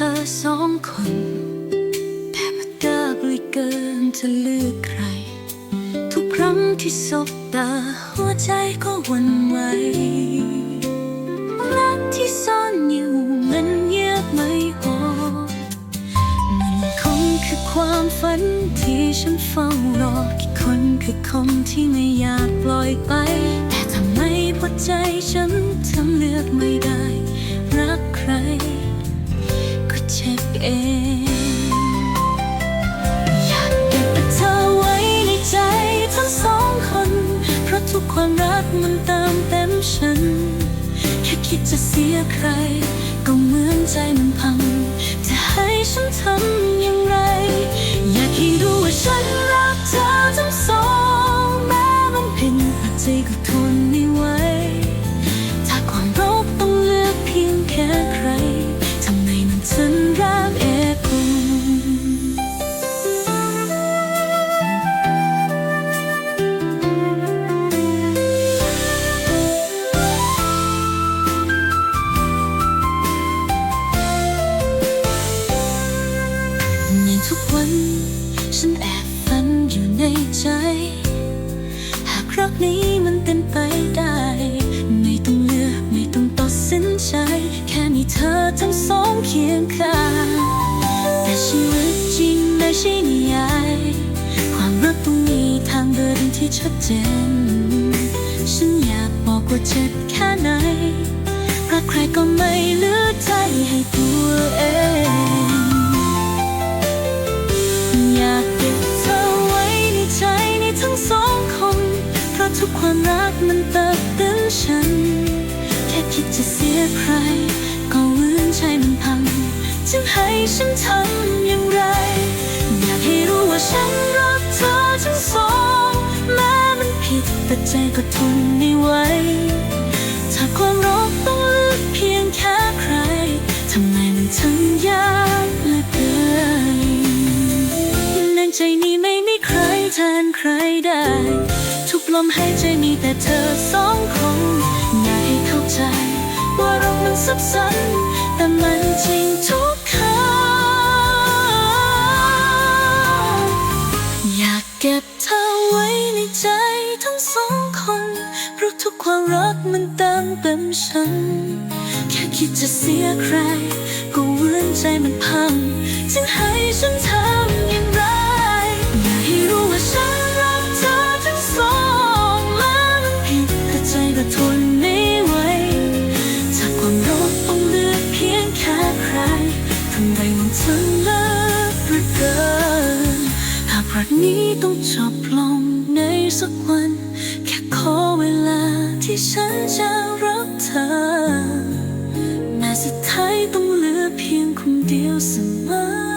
ธอสองคน แต่มันยากเลยเกินจะเลือกใคร ทุกครั้งที่สบตาหัวใจก็วันไหวรักที่ซ่อนอยู่มันเงียบไม่พอมันคงคือความฝันที่ฉันเฝ้ารอกี่คนคือคำที่ไม่อยากปล่อยไป แต่ทำไมพอใจฉันทำเลือกไม่ได้ เองอยากเก็บเธอไว้ในใจทั้งสองคน เพราะทุกความรักมันเติมเต็มฉัน แค่คิดจะเสียใคร ก็เหมือนใจมันพัง จะให้ฉันทำอย่างไร อยากให้รู้ว่าฉันรักเธอทั้งสองแม้มันเพ็นแต่ใจก็ทนไม่ ทุกวัน ฉันแอบฝันอยู่ในใจ หากรักนี้มันเป็นไปได้ ไม่ต้องเลือกไม่ต้องตัดสินใจ แค่มีเธอทั้งสองเคียงข้างแต่ชีวิตจริงไม่ใช่นิยายความรักต้องมีทางเดินที่ชัดเจน ฉันอยากบอกว่าเจ็บแค่ไหนรักใครก็ไม่เลือใจให้ตัวเอง อยากเก็บเธอไว้ในใจในทั้งสองคน เพราะทุกความรักมันเติบเต็มฉัน แค่คิดจะเสียใคร ก็เหมือนใจมันพังจึงให้ฉันทำ ใจนี้ไม่มีใครแทนใครได้ ทุกลมหายใจมีแต่เธอสองคนอยากให้เข้าใจ ว่าเรามันซับซ้อนแต่มันจริงทุกคำอยากเก็บเธอไว้ในใจทั้งสองคน เพราะทุกความรักมันเติมเต็มฉัน แค่คิดจะเสียใคร ก็เหมือนใจมันพังจึงให้ฉันทำากนี้ต้องจบลงในสักวัน แค่ขอเวลาที่ฉันจะรักเธอ แม้สุดท้ายต้องเหลือเพียงคนเดียวเสมอ